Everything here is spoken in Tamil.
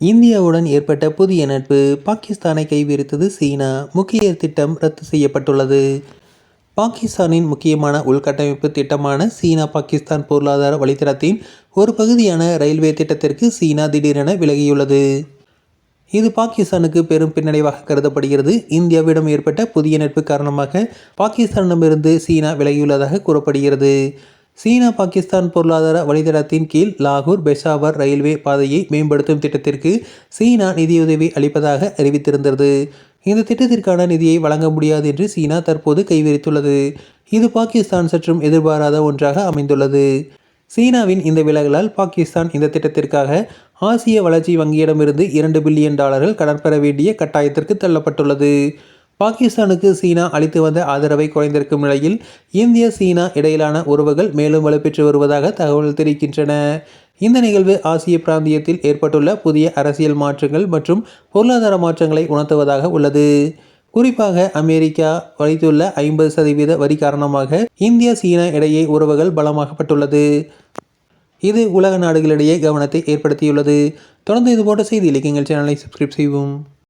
இந்தியாவுடன் ஏற்பட்ட புதிய நட்பு பாகிஸ்தானை கைவிரித்தது சீனா முக்கிய திட்டம் ரத்து செய்யப்பட்டுள்ளது. பாகிஸ்தானின் முக்கியமான உள்கட்டமைப்பு திட்டமான சீனா பாகிஸ்தான் பொருளாதார வழித்தடத்தின் ஒரு பகுதியான ரயில்வே திட்டத்திற்கு சீனா திடீரென விலகியுள்ளது. இது பாகிஸ்தானுக்கு பெரும் பின்னடைவாக கருதப்படுகிறது. இந்தியாவிடம் ஏற்பட்ட புதிய நட்பு காரணமாக பாகிஸ்தானிடமிருந்து சீனா விலகியுள்ளதாக கூறப்படுகிறது. சீனா பாகிஸ்தான் பொருளாதார வழித்தடத்தின் கீழ் லாகூர் பெஷாவர் ரயில்வே பாதையை மேம்படுத்தும் திட்டத்திற்கு சீனா நிதியுதவி அளிப்பதாக அறிவித்திருந்தது. இந்த திட்டத்திற்கான நிதியை வழங்க முடியாது என்று சீனா தற்போது கைவிரித்துள்ளது. இது பாகிஸ்தான் சற்றும் எதிர்பாராத ஒன்றாக அமைந்துள்ளது. சீனாவின் இந்த விலகலால் பாகிஸ்தான் இந்த திட்டத்திற்காக ஆசிய வளர்ச்சி வங்கியிடமிருந்து இரண்டு பில்லியன் டாலர்கள் கடன் பெற வேண்டிய கட்டாயத்திற்கு தள்ளப்பட்டுள்ளது. பாகிஸ்தானுக்கு சீனா அளித்து வந்த ஆதரவை குறைந்திருக்கும் நிலையில் இந்திய சீனா இடையிலான உறவுகள் மேலும் வலுப்பெற்று வருவதாக தகவல் தெரிவிக்கின்றன. இந்த நிகழ்வு ஆசிய பிராந்தியத்தில் ஏற்பட்டுள்ள புதிய அரசியல் மாற்றங்கள் மற்றும் பொருளாதார மாற்றங்களை உணர்த்துவதாக உள்ளது. குறிப்பாக அமெரிக்கா வலித்துள்ள ஐம்பது சதவீத வரி காரணமாக இந்தியா சீனா இடையே உறவுகள் பலமாகப்பட்டுள்ளது. இது உலக நாடுகளிடையே கவனத்தை ஏற்படுத்தியுள்ளது. தொடர்ந்து இதுபோன்ற செய்திகளுக்கு எங்கள் சேனலை சப்ஸ்கிரைப் செய்வோம்